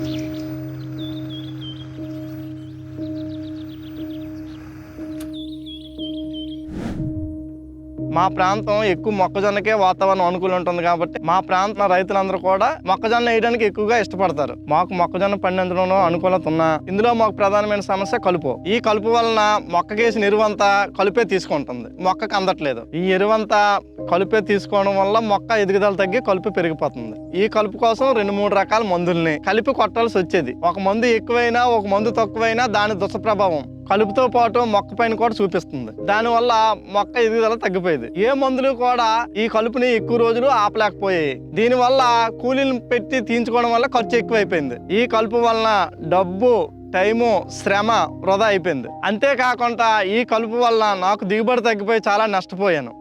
Thank you. మా ప్రాంతం ఎక్కువ మొక్కజొన్నకే వాతావరణం అనుకూలం ఉంటుంది కాబట్టి మా ప్రాంతం రైతులందరూ కూడా మొక్కజొన్న వేయడానికి ఎక్కువగా ఇష్టపడతారు. మాకు మొక్కజొన్న పండించడంలో అనుకూలత ఉన్నా ఇందులో మాకు ప్రధానమైన సమస్య కలుపు. ఈ కలుపు వలన మొక్కకేసి ఎరువంతా కలుపే తీసుకుంటుంది. మొక్కకు అందట్లేదు. ఈ ఎరువంతా కలుపే తీసుకోవడం వల్ల మొక్క ఎదుగుదల తగ్గి కలుపు పెరిగిపోతుంది. ఈ కలుపు కోసం రెండు మూడు రకాల మందుల్ని కలిపి కొట్టాల్సి వచ్చేది. ఒక మందు ఎక్కువైనా ఒక మందు తక్కువైనా దాని దుష్ప్రభావం కలుపుతో పాటు మొక్క పైన కూడా చూపిస్తుంది. దానివల్ల మొక్క ఎదుగుదల తగ్గిపోయేది. ఏ మందులు కూడా ఈ కలుపుని ఎక్కువ రోజులు ఆపలేకపోయాయి. దీనివల్ల కూలీలు పెట్టి తీయించుకోవడం వల్ల ఖర్చు ఎక్కువైపోయింది. ఈ కలుపు వలన డబ్బు టైము శ్రమ వృధా అయిపోయింది. అంతేకాకుండా ఈ కలుపు వల్ల నాకు దిగుబడి తగ్గిపోయి చాలా నష్టపోయాను.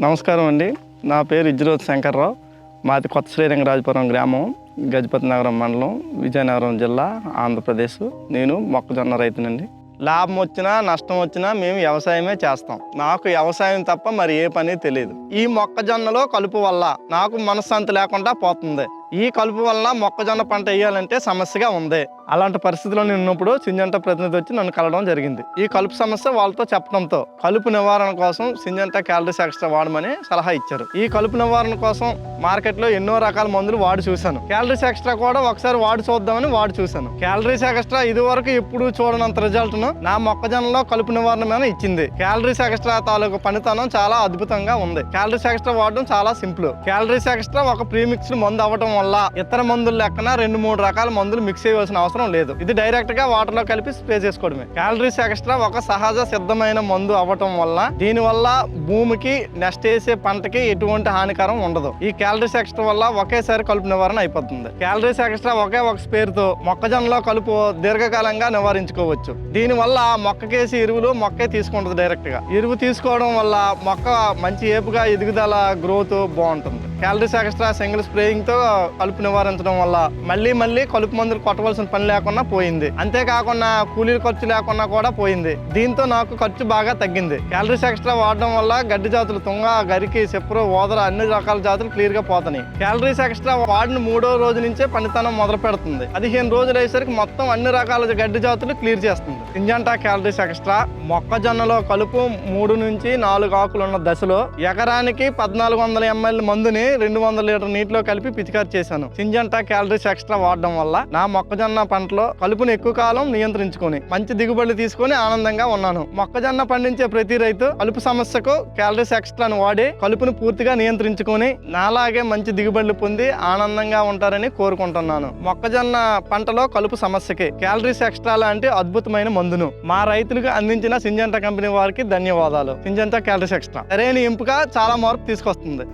నమస్కారం అండి. నా పేరు ఇజ్రోత్ శంకర్రావు. మాది కొత్త శ్రీరంగరాజపురం గ్రామం. గజపతి నగరం మండలం విజయనగరం జిల్లా ఆంధ్రప్రదేశ్. నేను మొక్కజొన్న రైతునండి. లాభం వచ్చినా నష్టం వచ్చినా మేము వ్యవసాయమే చేస్తాం. నాకు వ్యవసాయం తప్ప మరి ఏ పని తెలియదు. ఈ మొక్కజొన్నలో కలుపు వల్ల నాకు మనశ్శాంతి లేకుండా పోతుంది. ఈ కలుపు వల్ల మొక్కజొన్న పంట వేయాలంటే సమస్యగా ఉంది. అలాంటి పరిస్థితిలో నేను ఉన్నప్పుడు సింజంట ప్రతినిధి వచ్చి నన్ను కలవడం జరిగింది. ఈ కలుపు సమస్య వాళ్ళతో చెప్పడంతో కలుపు నివారణ కోసం సింజంట క్యాలరీస్ ఎక్స్ట్రా వాడమని సలహా ఇచ్చారు. ఈ కలుపు నివారణ కోసం మార్కెట్లో ఎన్నో రకాల మందులు వాడి చూశాను. క్యాలరీస్ ఎక్స్ట్రా కూడా ఒకసారి వాడి చూద్దామని వాడి చూశాను. క్యాలరీస్ ఎక్స్ట్రా ఇది వరకు ఎప్పుడు చూడనంత రిజల్ట్ను నా మొక్కజొన్నలో కలుపు నివారణ మీద ఇచ్చింది క్యాలరీస్ ఎక్స్ట్రా తాలూకు పనితనం చాలా అద్భుతంగా ఉంది. క్యాలరీస్ ఎక్స్ట్రా వాడడం చాలా సింపుల్. క్యాలరీస్ ఎక్స్ట్రా ఒక ప్రీమిక్స్ మందు అవ్వడం వల్ల ఇతర మందులు లెక్కన రెండు మూడు రకాల మందులు మిక్స్ చేయవలసిన అవసరం లేదు. ఇది డైరెక్ట్గా వాటర్లో కలిపి స్ప్రే చేసుకోవడమే. క్యాలరీస్ ఎక్స్ట్రా ఒక సహజ సిద్ధమైన మందు అవ్వటం వల్ల దీని వల్ల భూమికి నెక్స్ట్ వేసే పంటకి ఎటువంటి హానికరం ఉండదు. ఈ క్యాలరీస్ ఎక్స్ట్రా వల్ల ఒకేసారి కలుపు నివారణ అయిపోతుంది. క్యాలరీస్ ఎక్స్ట్రా ఒకే ఒక స్పేర్తో మొక్కజొన్నలో కలుపు దీర్ఘకాలంగా నివారించుకోవచ్చు. దీని వల్ల మొక్కకేసి ఎరువులు మొక్కే తీసుకుంటుంది డైరెక్ట్గా. ఎరువు తీసుకోవడం వల్ల మొక్క మంచి ఏపుగా ఎదుగుదల గ్రోత్ బాగుంటుంది. క్యాలరీస్ ఎక్స్ట్రా సింగిల్ స్ప్రేయింగ్తో కలుపు నివారించడం వల్ల మళ్ళీ మళ్ళీ కలుపు మందులు కొట్టవలసిన పని లేకుండా పోయింది. అంతేకాకుండా కూలీల ఖర్చు లేకుండా కూడా పోయింది. దీంతో నాకు ఖర్చు బాగా తగ్గింది. క్యాలరీస్ ఎక్స్ట్రా వాడడం వల్ల గడ్డి జాతులు తుంగ గరికి చెప్పురు ఓదర అన్ని రకాల జాతులు క్లియర్గా పోతున్నాయి. క్యాలరీస్ ఎక్స్ట్రా వాడిన మూడో రోజు నుంచే పనితనం మొదలు పెడుతుంది. పదిహేను రోజులు అయ్యేసరికి మొత్తం అన్ని రకాల గడ్డి జాతులు క్లియర్ చేస్తుంది. సింజంటా క్యాలరీస్ ఎక్స్ట్రా మొక్కజొన్నలో కలుపు మూడు నుంచి నాలుగు ఆకులు ఉన్న దశలో ఎకరానికి పద్నాలుగు వందల ఎంఎల్ మందుని రెండు వందల లీటర్ నీటిలో కలిపి పిచికారి చేశాను. సింజంటా క్యాలరీస్ ఎక్స్ట్రా వాడడం వల్ల నా మొక్కజొన్న పంటలో కలుపును ఎక్కువ కాలం నియంత్రించుకొని మంచి దిగుబడి తీసుకొని ఆనందంగా ఉన్నాను. మొక్కజొన్న పండించే ప్రతి రైతు కలుపు సమస్యకు క్యాలరీస్ ఎక్స్ట్రాను వాడి కలుపును పూర్తిగా నియంత్రించుకొని నాలాగే మంచి దిగుబడులు పొంది ఆనందంగా ఉంటారని కోరుకుంటున్నాను. మొక్కజొన్న పంటలో కలుపు సమస్యకి క్యాలరీస్ ఎక్స్ట్రా లాంటి అద్భుతమైన మందును మా రైతులకు అందించిన సింజంటా కంపెనీ వారికి ధన్యవాదాలు. Syngenta Calaris Xtra. సరైన ఎంపిక చాలా మార్పు తీసుకొస్తుంది.